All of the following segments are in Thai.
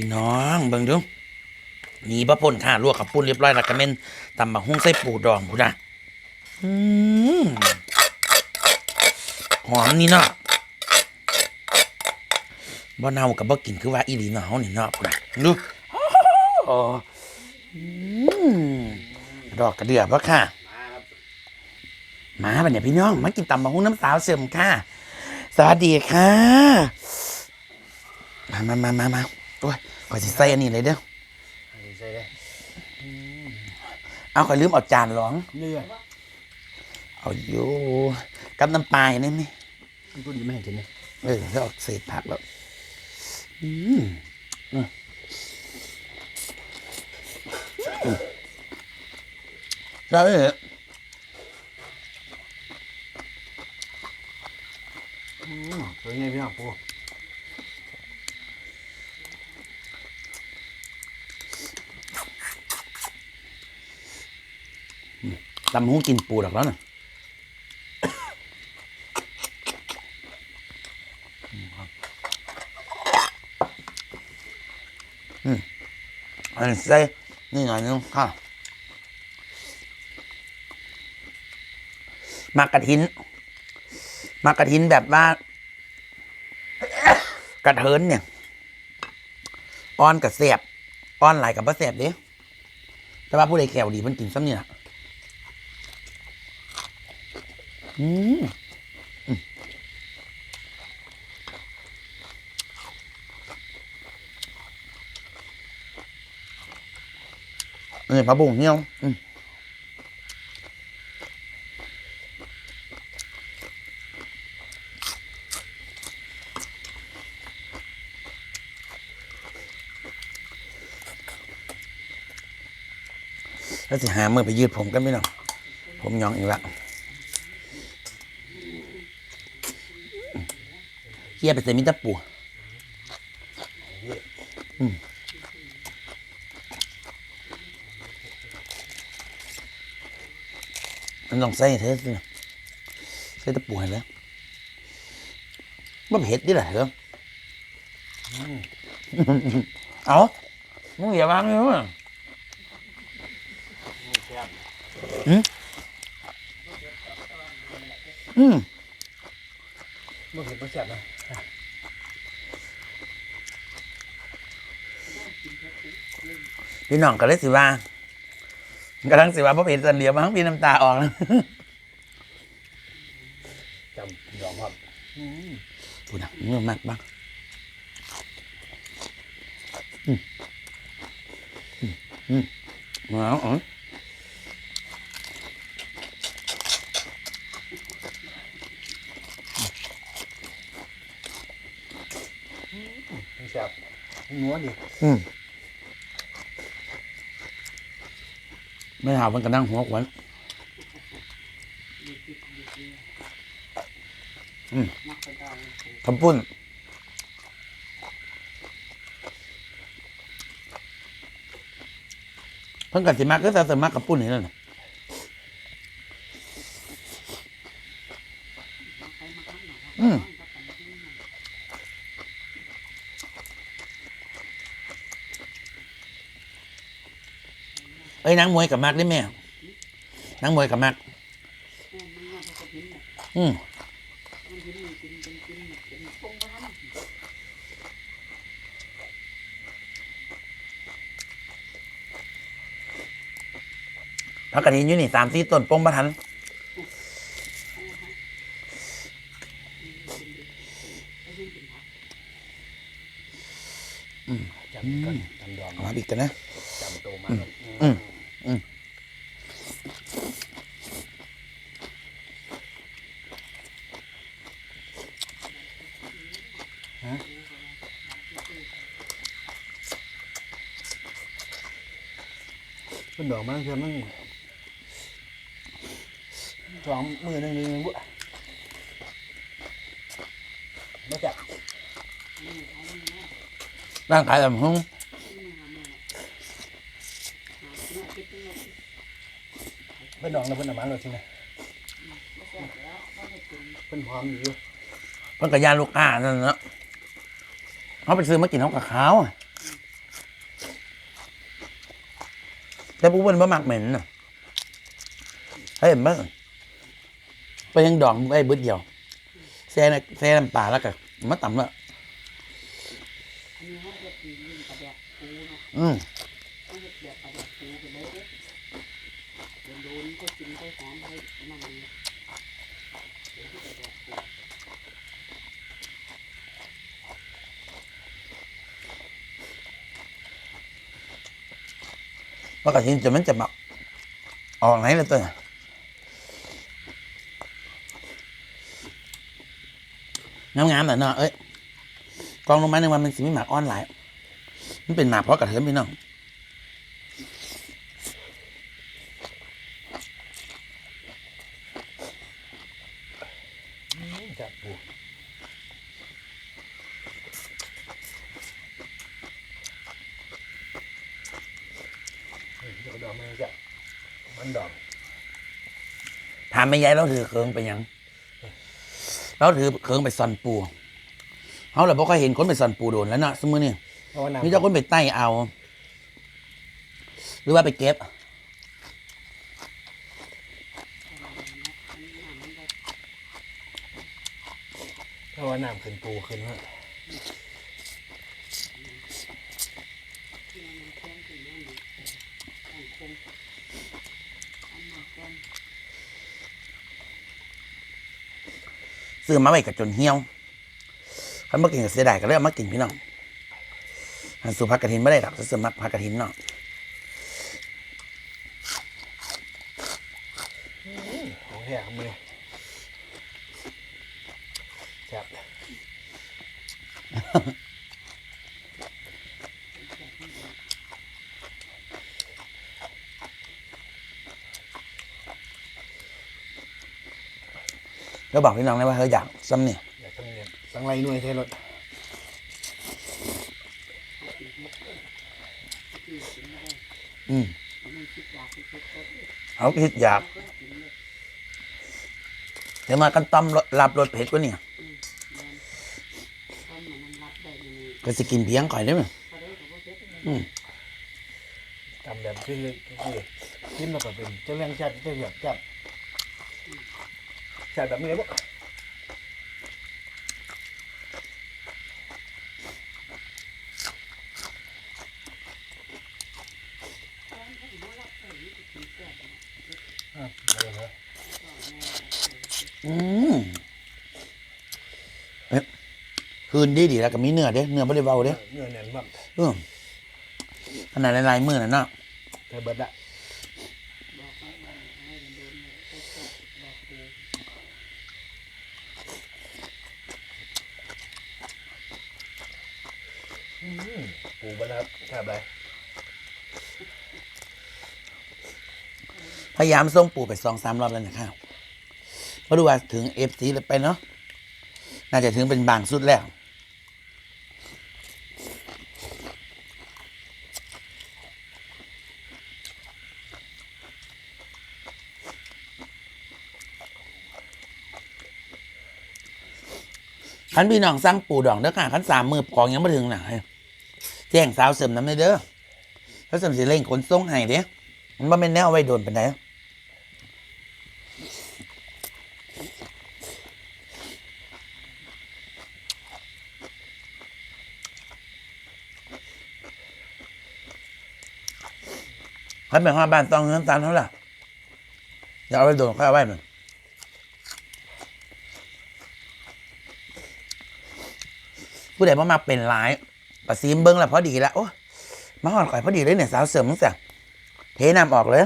พี่น้องเบิ่งดูนี่พระป่นค่ะลวกกับปุ้นเรียบร้อยแล้วก็เม่นตำบักหุ่งใส่ปูดองพุ่นน่ะหอมนี่เนาะบ่เน่ากับบ่กินคือว่าอีหลีเนาะเฮานี่เนาะพุ่นน่ะดูอ้อืมดอกกระเดือบ่ค่ะ มาบัดเนี่ยพี่น้อง มากินตำบักหุ่งน้ำสาวเสริมค่ะ สวัสดีค่ะ มามามามามาโอ้ย ขอสิใส่อันนี้เลยเด้อใส่ได้เอาขอยลืมเอาจานรองเนื้อเอาอยู่กับน้ำปลาเห็นไหมมันตัวดีไม่เห็นจริงเลยเออแล้วเอาเศษผักแล้ว อืมอืมอืมได้เลยตัวนี้พี่น้องปู ตำหูกินปูดอกแล้วน่ะอืมอันนี้ใส่นี่หน่อยนึงค่ะมากระถินมากระถินแบบว่ากระเทินเนี่ยอ้อนกับเสียบอ้อนไหลกับบ่เสียบเด้แต่ว่าผู้ใดแขวดีมันกินซ้ำเนี่ล่ะ อืมอืมนี่ปลาบุ๋งเหี่ยวอืมแล้วสิหามือไปยืดผมกันไหมเนาะผมยองอีกแล้ว เฮียไปใส่มิตรปูอืมมันต้องใส่ให้เธอสิใส่ตะปูให้แล้วมันเผ็ดดิล่ะเหรออืมเอามึงอย่าวางเลยว่ะอืมอืมมันเห็นมันแซ่บนะ พี่น้องก็เลยสิว่ากำลังสิว่าพ่อเพชรสันเหลียวมั้งพี่น้ำตาออกแล้วจำยอมครับพูดนะเมื่อมากบ้างอืมอืมอืมเอาเอามันแซ่บนัวดิอืม ไม่หามันก็นั่งหัวขวัญอืมคำปุ้นเพิ่งกัดสิมากก็จะสมากกับปุ้นนี่แล้วนะ อ้ยนางมวยกับมากได้ไหมนางมวยกับมากอืมพักกันนี้อยู่นี่สามสี่ต้นปงประทันจำกันจำยอมเอามาบิกกันนะ สองมือหนึ่งหนึ่งบุบ่จับร่างกายลำหุ้งเป็นดองนะเป็นอามันเลยใช่ไหมเป็นหอมอยู่เพิ่นกับยาลูกอ้านั่นเนาะเขาไปซื้อมากินเขากับเขาแต่ปุ้บมันนบ่มักเหม็นอะเห็นบ่ ไปยังดองไว้เบึดเดียวแซ่น่ะแซ่น้ำปลาแล้วก็มาตำแล้วอันนี้เขาจะกินยิ่งกระแดกปูเนาะอืมเขาจะแบบกระแดกปูไปเลยเด้อโดนโดนก็กินได้หอมได้นั่นนี่เดี๋ยวที่กระแดกปูว่ากระทินจะมันจะมาออกไหนล้วตัวน่ะ งามๆน่ะเนาะเอ้ยกองลงมาหนึ่งวันมันสิมีหมากอ้อนหลายมันเป็นหมากเพราะกระเทียมพี่น้องแซ่บปูนี่เดี๋ยวดอกมันจะมันดอกถามไม่ยายเราถือเคิงไปหยัง เราถือเคิงไปซ่อนปูเขาเราบ่ค่อยเห็นคนไปซ่อนปูโดนแล้วเนาะสมมือนี่เพราะว่าน้ำมีเจ้าคนไปไต่เอา หรือว่าไปเก็บ เพราะว่าน้ำขึ้นปูขึ้นฮะ ที่มันแข็งขึ้นนั่นนี่ตั้งคงอันนี้แข็ง ซื้อมาไว้กับจนเหี่ยวคันมากินกับเสียดายก็เลยเอามากินพี่น้องหันสูพักกระถินไม่ได้หรอกซื้อมักพักกระถินเนาะ ของแท้มือแซ่บ แล้วบอกพี่น้องเลยว่าเฮ้ยอยากซ้ำเนี่ยอยากทำเนียนสังไรหน่วยเทรถอืมมันคิดอยากที่สุดก็เขาคิดอยากก็กินเลยเดี๋ยวมากันต้มรสลาบรสเผ็ดกว่านี่แมนทำเหมือนมันรับได้ยังไงก็สิกินเพียงก่อยได้ไหมพอได้กับว่าเพ็ดเลยอืมทำแบบคือคือกินแล้วก็เป็นเจ้าเรื่องแซ่บเจ้าแบบแซ่บแซ่ บแบบนี้บ่อืมเอ๊ะคืนดีดีแล้วก็มีเนื้อเด้เนื้อไม่ได้เบาเด้เนื้อแน่นมากเออขนาดลายๆมือน่ะเนาะแต่เบิดละ บอกให้มันให้มันโดนเลยไปกดบอกปู อืม ปูบิดละแซ่บเลยพยายามส่งปูไปสองสามรอบแล้วนะครับเพราะดูว่าถึงเอฟซีเลยไปเนาะน่าจะถึงเป็นบางสุดแล้วขันพี่น้องสั่งปูดองเด้อค่ะขันสามมือของยังไม่ถึงน่ะ แจ้งสาวเสริมน้ำเลยเด้อแล้วเสริมสิเร่งขนส่งให้เด้มันบ่เป็นแนวไว้โดนเป็นไดขันเป็นห้าบ้านต้องเงินตานเท่าไหร่อย่าเอาไว้โดนค่อยเอาไว้มันผู้ใดมามาเป็นร้าย ปะซีมเบิ้งแล้วพอดีแล้วโอ้ยมาหอดข่อยพอดีเลยเนี่ยสาวเสริมมึงสั่งเทน้ำออกเลย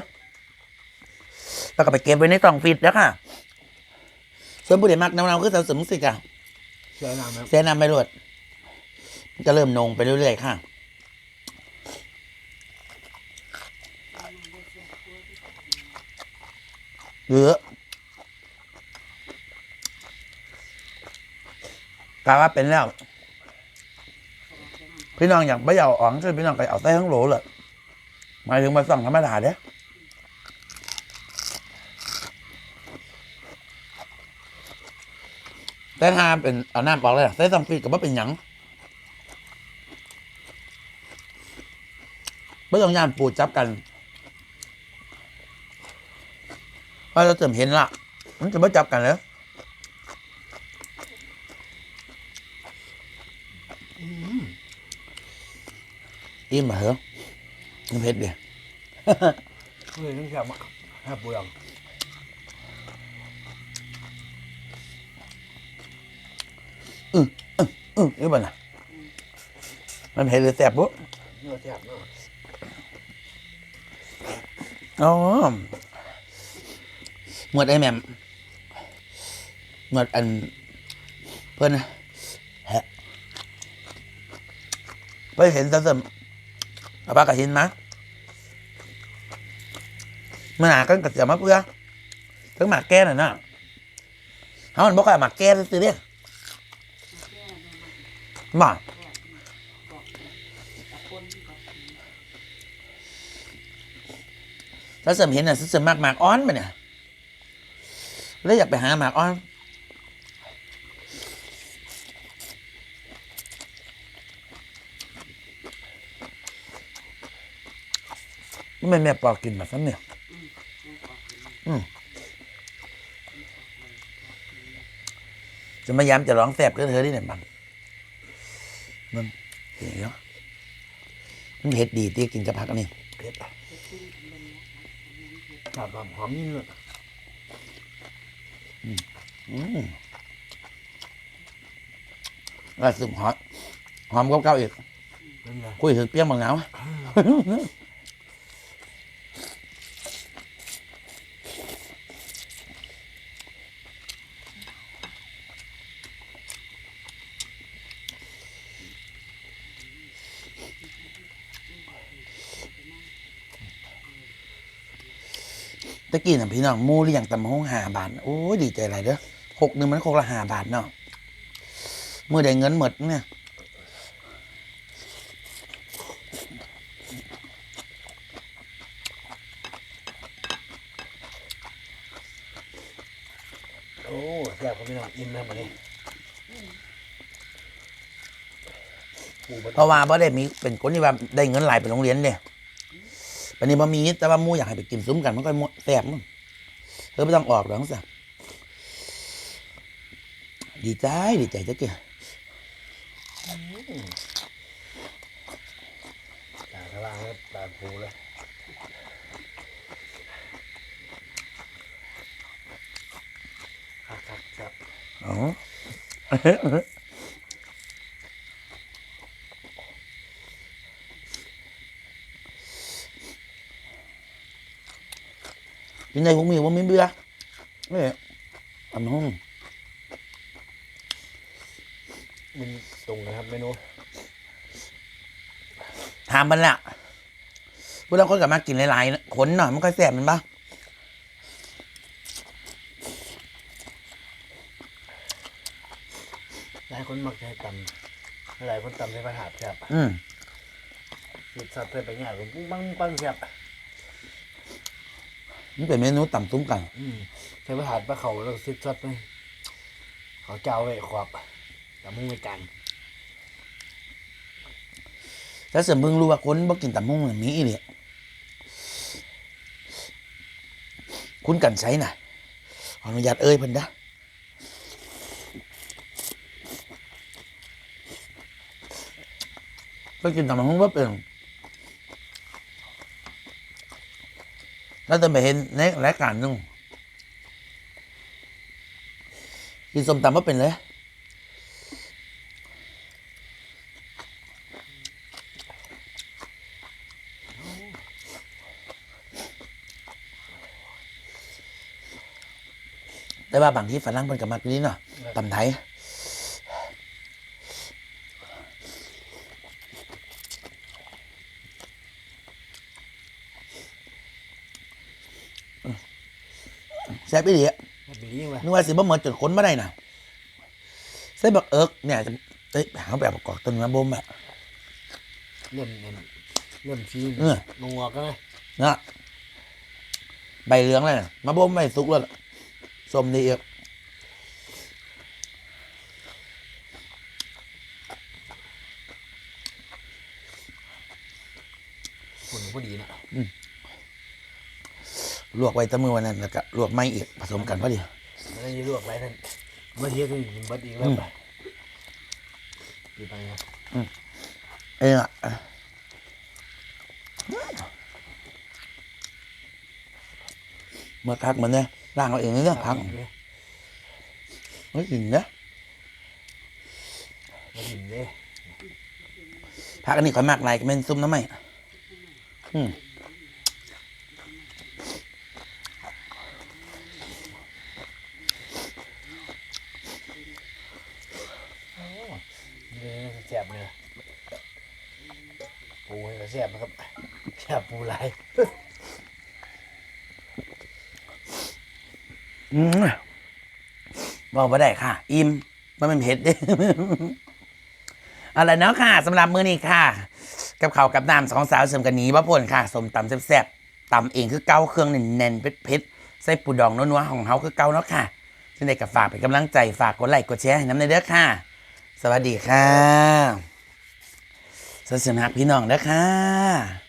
แล้วก็ไปเก็บไว้ในกล่องฟิตแล้วค่ะส่วนผู้ใดมักน้ำๆคือสาวเสริมมึงสิกะเชื่อน้ำครับเส้นน้ำไปรวดมันจะเริ่มนงไปเรื่อยๆค่ะเหลือกาว่าเป็นแล้ว พี่น้องอยากไม่เอาอ่องช่วยพี่น้องไปเอาใต้ทั้งโหลเลยหมายถึงมาสั่งธรรมดาเด้แต่ถ้าเป็นเอาน้ำออกเลยใส่ต้องฟีดกับว่าเป็นหยังไม่ต้องยานปูจับกันว่าเราเติมเห็นละมันจะมาจับกันแล้วอืม อิ่มมาเหรอมันเผ็ดเดียวเฮ้ยต้องแซ่บมากแซ่บเปลืองอือนี่บ่น่ะมันเผ็ดหรือแสบปุ๊เนื้อแซ่บเนาะอ๋อหมวดไอแหมมหมวดอัน เพื่อนนะฮะเพื่อนเห็นตะเสริม เอาปากระหินมามื่อหนากันกระเสียมาเพื่อถึงหมากแก้น่ะนะเขามันบอกว่าหมากแก้ซื้อเนี่ยมาแก้บอกตะคนกับถ้าเสริมเห็นน่ะเสริมหมากหมากอ้อนไปเนี่ยแล้วอยากไปหาหมากอ้อน ไม่แม่ปอกกินแบบนั้นเนี่ยไม่ปอกกินอืมจะมาย้ำจะร้องแสบก็เธอที่ไหนบ้างมันเห็นเนาะมันเผ็ดดีที่กินกับผักอันนี้เผ็ดอะจะขึ้นเป็นเนี้ยอันนี้เผ็ดจับแบบหอมยิ่งเลยอืมแล้วสุมหอมหอมเก้าๆอีกนั่นไงคุยถึงเปรี้ยวบางหนาว กี้น่ะพี่น้องหมูหรืออย่างตำห้องหาบาทโอ้ยดีใจอะไรเด้อหกหนึ่งมันคงละหาบาทเนาะเมื่อได้เงินหมดเนี่ยโอ้แซ่บก็ไม่ต้องอิ่มนะมันนี่ปูมันเพราะว่าบ่ได้มีเป็นคนที่ว่าได้เงินหลายไปโรงเรียนเนี่ย วันนี้บ่มีแต่ว่าหมูอยากให้ไปกินซุ้มกันมันก็ม่วนแซ่บมั้งเออไม่ต้องออกหรอกสิดีใจดีใจจักเกี่ยตาข้างล่างแล้วตาปูเลยครับครับครับอ๋อ ยังไงผมมีว่าไม่เบื่อไม่ทำห้องมันตรงนะครับเมนูถามมันละพวกเราคนกลับมากินหลายๆนะขนหน่อยมันค่อยแสบมันปะหลายคนมักจะให้ตำหลายคนตำใส่ผัดหาบแซ่บอืมหยิบสัตว์ใส่ไปง่ายผมปุ้งปังปังแซ่บ มันเป็นเมนูต่ำซุ้มกันอืมใส่ผัดหาบปลาเขาแล้วก็ซิดซัดไปเขาเจ้าไว้ขวบแต่มึงไม่กันถ้าเสริมเพิ่งรู้ว่าคนบ่กินตำห้องมันมีอีเลยคุณกันใช้น่ะขออนุญาตเอ่ยเพิ่นนะก็กินตำห้องว่าเป็น แล้วจะไปเห็นในรายการนึงกินส้มตำว่าเป็นเลยแต่ว่าบางที่ฝรั่งเพิ่นก็มักนี่เนาะตำไทย ซ่บอีหลีอะแบบนี้ว่ะนึกว่าสิบ่เหมือนจนคนมาได้น่ะใส่บักเอิกเนี่ยจะเอ้ยหาแบบประกอบต้นมะบ่มอะเริ่มเน้นเริ่มชี้เออนัวก็นะนะใบเหลืองเลยน่ะมะบ่มใบสุกแล้วล่ะส้มดีเอีก ฝุ่นพอดีนะ ก ลวกไว้แตะมือวันนั้นแล้วก็ลวกไม่อีกผสมกันพอดีมันได้ลวกไว้นั่นเมื่อเที่ยงก็กินเบัดอีกแล้วไปดีไปนะเองอะเมื่อพักมันเนี่ยร่างเราเองเนี่ยพักไม่กินนะมากินเลยพักอันนี้ขอยมากลายก็เป็นซุปน้ำไหมอืม นี่แซ่บเลยปูให้ก็แซ่บนะครับ แซ่บปูไหลายอืมบอกว่าได้ค่ะ อิ่มมันเป็นเผ็ดเด้อะไรเนาะค่ะสำหรับมื้อนี้ค่ะ กับข้าวกับน้ำสองสาวเสริมกันหนี้ว่าพ่นค่ะสมตำแซ่บๆตำเองคือเก้าเครื่องแน่นๆเผ็ดๆใส่ปูดองนัวๆของเฮาคือเก้าเนาะค่ะซึ่งได้กับฝากเป็นกำลังใจฝากกดไลค์กดแชร์ให้น้ำในเด้อค่ะ สวัสดีค่ะสวัสดีครับพี่น้องเด้อค่ะ